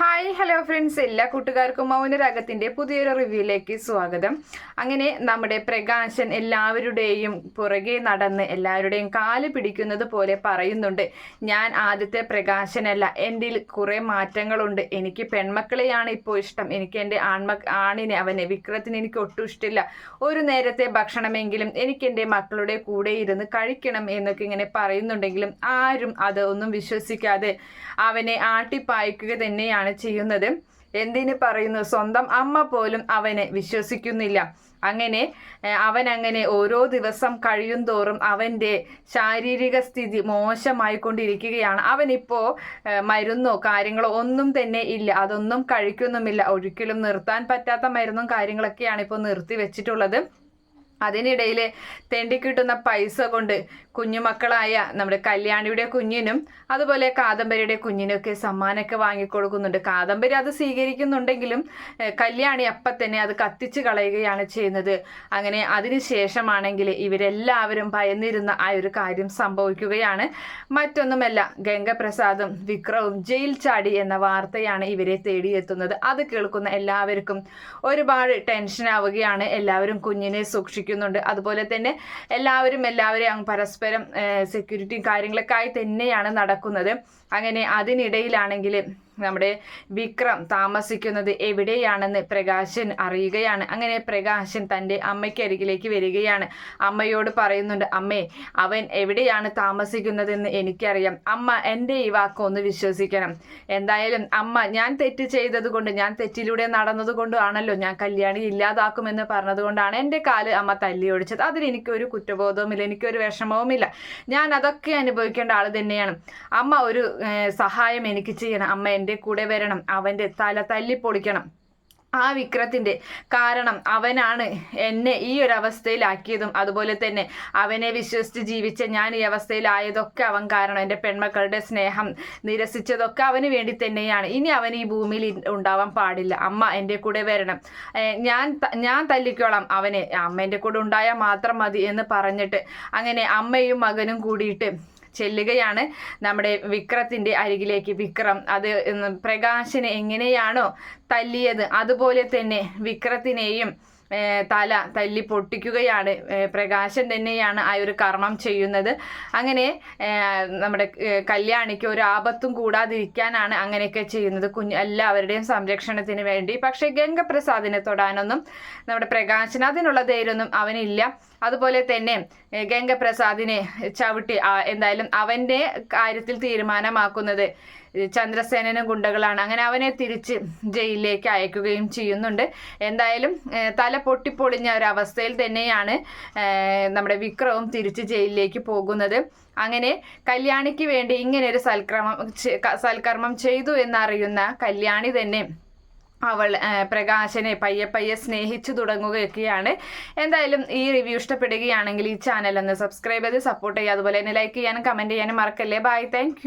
Hi hello friends എല്ലാ കൂട്ടുകാർക്കും മൗനരാഗത്തിന്റെ പുതിയൊരു റിവ്യൂയിലേക്ക് സ്വാഗതം. അങ്ങനെ നമ്മുടെ പ്രകാശൻ എല്ലാവരുടെയും പുറകെ നടന്ന് എല്ലാവരുടെയും കാൽ പിടിക്കുന്നത് പോലെ പറയുന്നുണ്ട്. ഞാൻ ആദ്യത്തെ പ്രകാശനല്ല. എന്റെ കുറെ മാറ്റങ്ങളുണ്ട്. എനിക്ക് പെൺമക്കളെയാണ് ഇപ്പോൾ ഇഷ്ടം. എനിക്ക് എന്റെ ആൺമ ആണിനെ അവനെ വിക്രത്തിന് എനിക്ക് ഒട്ടും ഇഷ്ടമില്ല. ഒരു നേരത്തെ ഭക്ഷണമെങ്കിലും എനിക്ക് എന്റെ മക്കളുടെ കൂടെ ഇരുന്ന് കഴിക്കണം എന്നൊക്കെ ഇങ്ങനെ പറയുന്നുണ്ടെങ്കിലും ആരും അതൊന്നും വിശ്വസിക്കാതെ അവനെ ആട്ടിപ്പായിക്കുക തന്നെയാണ് ചെയ്യുന്നത്. എന്തിന് പറയുന്നു? സ്വന്തം അമ്മ പോലും അവനെ വിശ്വസിക്കുന്നില്ല. അങ്ങനെ അവൻ അങ്ങനെ ഓരോ ദിവസം കഴിയും തോറും അവന്റെ ശാരീരിക സ്ഥിതി മോശമായിക്കൊണ്ടിരിക്കുകയാണ്. അവനിപ്പോൾ മരുന്നോ കാര്യങ്ങളോ ഒന്നും തന്നെ ഇല്ല. അതൊന്നും കഴിക്കുന്നുമില്ല. ഒരിക്കലും നിർത്താൻ പറ്റാത്ത മരുന്നും കാര്യങ്ങളൊക്കെയാണ് ഇപ്പോൾ നിർത്തി വെച്ചിട്ടുള്ളത് അതിനിടയിൽ തെണ്ടി കിട്ടുന്ന പൈസ കൊണ്ട് കുഞ്ഞുമക്കളായ നമ്മുടെ കല്യാണിയുടെ കുഞ്ഞിനും അതുപോലെ കാദംബരിയുടെ കുഞ്ഞിനൊക്കെ സമ്മാനമൊക്കെ വാങ്ങിക്കൊടുക്കുന്നുണ്ട്. കാദംബരി അത് സ്വീകരിക്കുന്നുണ്ടെങ്കിലും കല്യാണി അപ്പം തന്നെ അത് കത്തിച്ച് കളയുകയാണ് ചെയ്യുന്നത്. അങ്ങനെ അതിനുശേഷമാണെങ്കിൽ ഇവരെല്ലാവരും ഭയന്നിരുന്ന ആ ഒരു കാര്യം സംഭവിക്കുകയാണ്. മറ്റൊന്നുമല്ല ഗംഗപ്രസാദും വിക്രവും ജയിൽ ചാടി എന്ന വാർത്തയാണ് ഇവരെ തേടിയെത്തുന്നത്. അത് കേൾക്കുന്ന എല്ലാവർക്കും ഒരുപാട് ടെൻഷൻ ആവുകയാണ് എല്ലാവരും കുഞ്ഞിനെ സൂക്ഷിക്കുന്നുണ്ട്. അതുപോലെ തന്നെ എല്ലാവരും എല്ലാവരെയും അങ്ങ് പരസ്പരം സെക്യൂരിറ്റിയും കാര്യങ്ങളൊക്കെ ആയി തന്നെയാണ് നടക്കുന്നത്. അങ്ങനെ അതിനിടയിലാണെങ്കിൽ നമ്മുടെ വിക്രം താമസിക്കുന്നത് എവിടെയാണെന്ന് പ്രകാശൻ അറിയുകയാണ്. അങ്ങനെ പ്രകാശൻ തന്റെ അമ്മയ്ക്കരികിലേക്ക് വരികയാണ്. അമ്മയോട് പറയുന്നുണ്ട് അമ്മേ അവൻ എവിടെയാണ് താമസിക്കുന്നതെന്ന് എനിക്കറിയാം. അമ്മ എന്റെ ഈ വാക്കൊന്ന് വിശ്വസിക്കണം. എന്തായാലും അമ്മ ഞാൻ തെറ്റ് ചെയ്തതുകൊണ്ട് ഞാൻ തെറ്റിലൂടെ നടന്നതുകൊണ്ടും ആണല്ലോ ഞാൻ കല്യാണി ഇല്ലാതാക്കുമെന്ന് പറഞ്ഞതുകൊണ്ടാണ് എന്റെ കാൽ അമ്മ തല്ലി ഒടിച്ചത്. അതിലെനിക്കൊരു കുറ്റബോധവുമില്ല എനിക്കൊരു വിഷമവുമില്ല. ഞാൻ അതൊക്കെ അനുഭവിക്കേണ്ട ആൾ തന്നെയാണ്. അമ്മ ഒരു സഹായം എനിക്ക് ചെയ്യണം. അമ്മ എന്റെ കൂടെ വരണം. അവന്റെ തല തല്ലി പൊളിക്കണം. ആ വിക്രത്തിന്റെ കാരണം അവനാണ് എന്നെ ഈ ഒരു അവസ്ഥയിലാക്കിയതും. അതുപോലെ തന്നെ അവനെ വിശ്വസിച്ച് ജീവിച്ച ഞാൻ ഈ അവസ്ഥയിലായതൊക്കെ അവൻ കാരണം എന്റെ പെൺമക്കളുടെ സ്നേഹം നിരസിച്ചതൊക്കെ അവന് വേണ്ടി തന്നെയാണ്. ഇനി അവൻ ഈ ഭൂമിയിൽ ഉണ്ടാവാൻ പാടില്ല. അമ്മ എന്റെ കൂടെ വരണം. ഞാൻ ഞാൻ തല്ലിക്കോളാം. അവനെ അമ്മ എന്റെ കൂടെ ഉണ്ടായാൽ മാത്രം മതി എന്ന് പറഞ്ഞിട്ട് അങ്ങനെ അമ്മയും മകനും കൂടിയിട്ട് ചെല്ലുകയാണ് നമ്മുടെ വിക്രത്തിന്റെ അരികിലേക്ക്. വിക്രം അത് പ്രകാശിനെ എങ്ങനെയാണോ തല്ലിയത് അതുപോലെ തന്നെ വിക്രത്തിനെയും തല തല്ലി പൊട്ടിക്കുകയാണ്. പ്രകാശം തന്നെയാണ് ആ ഒരു കർമ്മം ചെയ്യുന്നത്. അങ്ങനെ നമ്മുടെ കല്യാണിക്ക് ഒരു ആപത്തും കൂടാതിരിക്കാനാണ് അങ്ങനെയൊക്കെ ചെയ്യുന്നത്. കുഞ്ഞ് എല്ലാവരുടെയും സംരക്ഷണത്തിന് വേണ്ടി. പക്ഷേ ഗംഗപ്രസാദിനെ തൊടാനൊന്നും നമ്മുടെ പ്രകാശനാഥിനുള്ള ധൈര്യമൊന്നും അവനില്ല. അതുപോലെ തന്നെ ഗംഗപ്രസാദിനെ ചവിട്ടി എന്തായാലും അവന്റെ കാര്യത്തിൽ തീരുമാനമാക്കുന്നത് ചന്ദ്രസേനനും ഗുണ്ടകളാണ്. അങ്ങനെ അവനെ തിരിച്ച് ജയിലിലേക്ക് അയക്കുകയും ചെയ്യുന്നുണ്ട്. എന്തായാലും തല പൊട്ടിപ്പൊളിഞ്ഞ ഒരവസ്ഥയിൽ തന്നെയാണ് നമ്മുടെ വിക്രവും തിരിച്ച് ജയിലിലേക്ക് പോകുന്നത്. അങ്ങനെ കല്യാണിക്ക് വേണ്ടി ഇങ്ങനെ ഒരു സൽക്രമം സൽക്കർമ്മം ചെയ്തു എന്നറിയുന്ന കല്യാണി തന്നെ അവൾ പ്രകാശനെ പയ്യെ പയ്യെ സ്നേഹിച്ചു തുടങ്ങുകയൊക്കെയാണ്. എന്തായാലും ഈ റിവ്യൂ ഇഷ്ടപ്പെടുകയാണെങ്കിൽ ഈ ചാനൽ ഒന്ന് സബ്സ്ക്രൈബ് ചെയ്ത് സപ്പോർട്ട് ചെയ്യുക. അതുപോലെ തന്നെ ലൈക്ക് ചെയ്യാനും കമന്റ് ചെയ്യാനും മറക്കല്ലേ. ബൈ. താങ്ക്